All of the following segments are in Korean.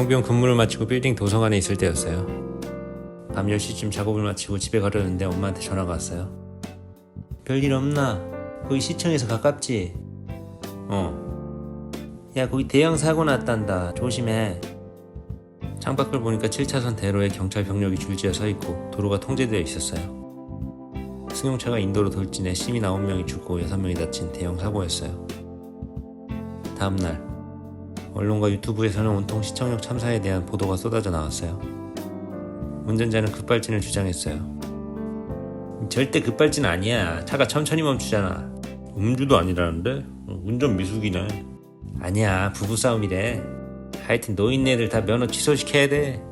경비원 근무를 마치고 빌딩 도서관에 있을 때였어요. 밤 10시쯤 작업을 마치고 집에 가려는데 엄마한테 전화가 왔어요. 별일 없나? 거기 시청에서 가깝지? 어. 야, 거기 대형 사고 났단다. 조심해. 창밖을 보니까 7차선 대로에 경찰 병력이 줄지어 서 있고 도로가 통제되어 있었어요. 승용차가 인도로 돌진해 시민 9명이 죽고 6명이 다친 대형 사고였어요. 다음날 언론과 유튜브에서는 온통 시청역 참사에 대한 보도가 쏟아져 나왔어요. 운전자는 급발진을 주장했어요. 절대 급발진 아니야. 차가 천천히 멈추잖아. 음주도 아니라는데? 어, 운전 미숙이네. 아니야. 부부싸움이래. 하여튼 노인네들 다 면허 취소시켜야 돼.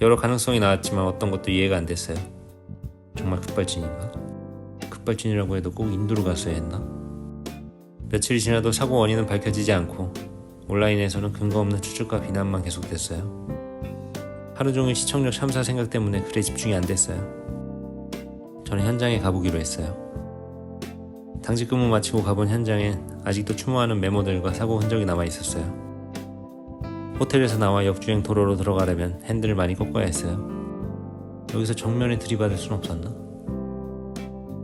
여러 가능성이 나왔지만 어떤 것도 이해가 안 됐어요. 정말 급발진인가? 급발진이라고 해도 꼭 인도로 갔어야 했나? 며칠이 지나도 사고 원인은 밝혀지지 않고 온라인에서는 근거 없는 추측과 비난만 계속됐어요. 하루 종일 시청역 참사 생각 때문에 글에 집중이 안 됐어요. 저는 현장에 가보기로 했어요. 당직 근무 마치고 가본 현장엔 아직도 추모하는 메모들과 사고 흔적이 남아 있었어요. 호텔에서 나와 역주행 도로로 들어가려면 핸들을 많이 꺾어야 했어요. 여기서 정면에 들이받을 순 없었나?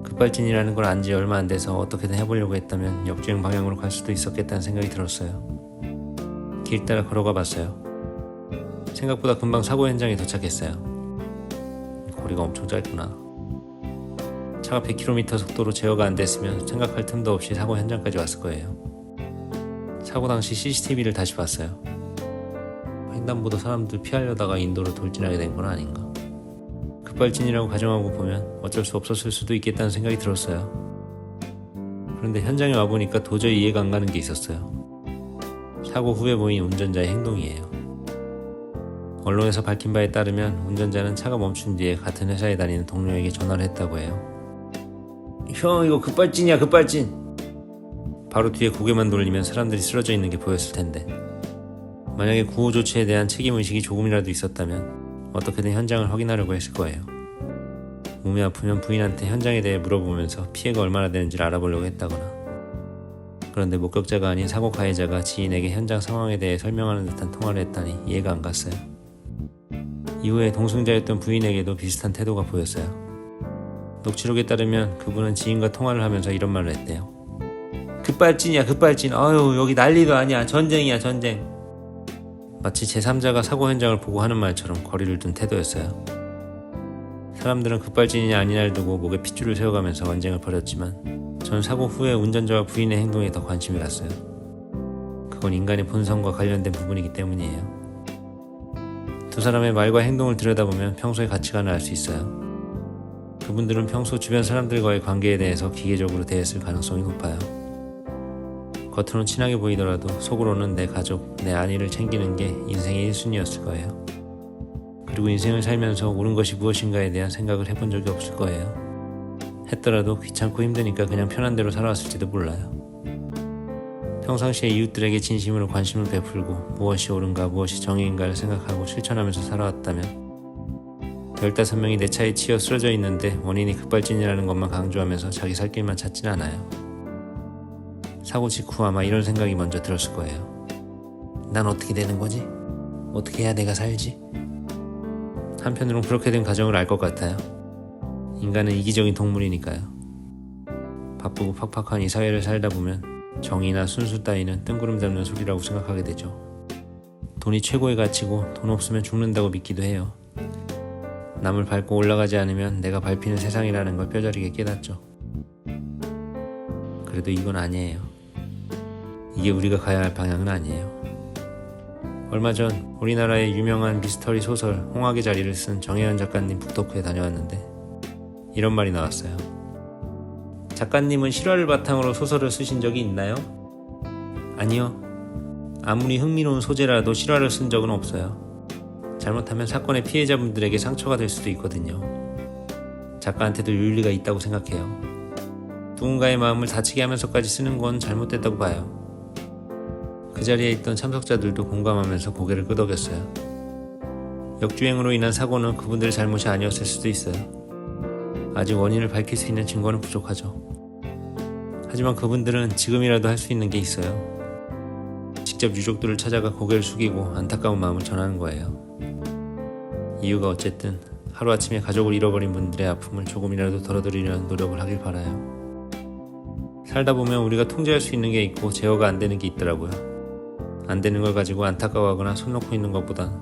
급발진이라는 걸 안 지 얼마 안 돼서 어떻게든 해보려고 했다면 역주행 방향으로 갈 수도 있었겠다는 생각이 들었어요. 길 따라 걸어가 봤어요. 생각보다 금방 사고 현장에 도착했어요. 거리가 엄청 짧구나. 차가 100km 속도로 제어가 안 됐으면 생각할 틈도 없이 사고 현장까지 왔을 거예요. 사고 당시 CCTV를 다시 봤어요. 횡단보도 사람들 피하려다가 인도로 돌진하게 된 건 아닌가. 급발진이라고 가정하고 보면 어쩔 수 없었을 수도 있겠다는 생각이 들었어요. 그런데 현장에 와보니까 도저히 이해가 안 가는 게 있었어요. 사고 후에 보인 운전자의 행동이에요. 언론에서 밝힌 바에 따르면 운전자는 차가 멈춘 뒤에 같은 회사에 다니는 동료에게 전화를 했다고 해요. 형, 이거 급발진이야, 급발진! 바로 뒤에 고개만 돌리면 사람들이 쓰러져 있는 게 보였을 텐데. 만약에 구호 조치에 대한 책임 의식이 조금이라도 있었다면 어떻게든 현장을 확인하려고 했을 거예요. 몸이 아프면 부인한테 현장에 대해 물어보면서 피해가 얼마나 되는지를 알아보려고 했다거나. 그런데 목격자가 아닌 사고 가해자가 지인에게 현장 상황에 대해 설명하는 듯한 통화를 했다니 이해가 안 갔어요. 이후에 동승자였던 부인에게도 비슷한 태도가 보였어요. 녹취록에 따르면 그분은 지인과 통화를 하면서 이런 말을 했대요. 급발진이야 급발진 아유 여기 난리도 아니야 전쟁이야 전쟁 마치 제3자가 사고 현장을 보고 하는 말처럼 거리를 둔 태도였어요. 사람들은 급발진이냐 아니냐를 두고 목에 핏줄을 세워가면서 언쟁을 벌였지만 전 사고 후에 운전자와 부인의 행동에 더 관심이 갔어요. 그건 인간의 본성과 관련된 부분이기 때문이에요. 두 사람의 말과 행동을 들여다보면 평소의 가치관을 알 수 있어요. 그분들은 평소 주변 사람들과의 관계에 대해서 기계적으로 대했을 가능성이 높아요. 겉으로는 친하게 보이더라도 속으로는 내 가족, 내 아이를 챙기는 게 인생의 1순위였을 거예요. 그리고 인생을 살면서 옳은 것이 무엇인가에 대한 생각을 해본 적이 없을 거예요. 했더라도 귀찮고 힘드니까 그냥 편한 대로 살아왔을지도 몰라요. 평상시에 이웃들에게 진심으로 관심을 베풀고 무엇이 옳은가 무엇이 정의인가를 생각하고 실천하면서 살아왔다면 15명이 내 차에 치여 쓰러져 있는데 원인이 급발진이라는 것만 강조하면서 자기 살 길만 찾진 않아요. 사고 직후 아마 이런 생각이 먼저 들었을 거예요. 난 어떻게 되는 거지? 어떻게 해야 내가 살지? 한편으론 그렇게 된 가정을 알 것 같아요. 인간은 이기적인 동물이니까요. 바쁘고 팍팍한 이 사회를 살다 보면 정의나 순수 따위는 뜬구름 잡는 소리라고 생각하게 되죠. 돈이 최고의 가치고 돈 없으면 죽는다고 믿기도 해요. 남을 밟고 올라가지 않으면 내가 밟히는 세상이라는 걸 뼈저리게 깨닫죠. 그래도 이건 아니에요. 이게 우리가 가야 할 방향은 아니에요. 얼마 전 우리나라의 유명한 미스터리 소설 홍학의 자리를 쓴 정혜연 작가님 북토크에 다녀왔는데 이런 말이 나왔어요. 작가님은 실화를 바탕으로 소설을 쓰신 적이 있나요? 아니요. 아무리 흥미로운 소재라도 실화를 쓴 적은 없어요. 잘못하면 사건의 피해자분들에게 상처가 될 수도 있거든요. 작가한테도 윤리가 있다고 생각해요. 누군가의 마음을 다치게 하면서까지 쓰는 건 잘못됐다고 봐요. 그 자리에 있던 참석자들도 공감하면서 고개를 끄덕였어요. 역주행으로 인한 사고는 그분들의 잘못이 아니었을 수도 있어요. 아직 원인을 밝힐 수 있는 증거는 부족하죠. 하지만 그분들은 지금이라도 할 수 있는 게 있어요. 직접 유족들을 찾아가 고개를 숙이고 안타까운 마음을 전하는 거예요. 이유가 어쨌든 하루아침에 가족을 잃어버린 분들의 아픔을 조금이라도 덜어드리려는 노력을 하길 바라요. 살다 보면 우리가 통제할 수 있는 게 있고 제어가 안 되는 게 있더라고요. 안 되는 걸 가지고 안타까워하거나 손 놓고 있는 것보단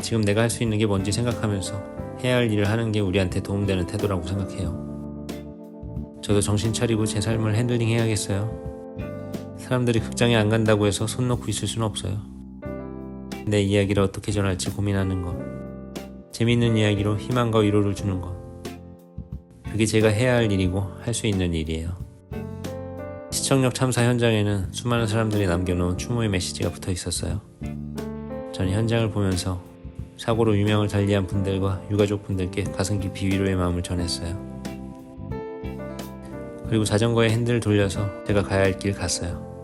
지금 내가 할 수 있는 게 뭔지 생각하면서 해야 할 일을 하는 게 우리한테 도움되는 태도라고 생각해요. 저도 정신 차리고 제 삶을 핸들링 해야겠어요. 사람들이 극장에 안 간다고 해서 손 놓고 있을 수는 없어요. 내 이야기를 어떻게 전할지 고민하는 것. 재밌는 이야기로 희망과 위로를 주는 것. 그게 제가 해야 할 일이고 할 수 있는 일이에요. 시청역 참사 현장에는 수많은 사람들이 남겨놓은 추모의 메시지가 붙어 있었어요. 전 현장을 보면서 사고로 유명을 달리한 분들과 유가족 분들께 가슴 깊이 위로의 마음을 전했어요. 그리고 자전거에 핸들을 돌려서 제가 가야 할 길 갔어요.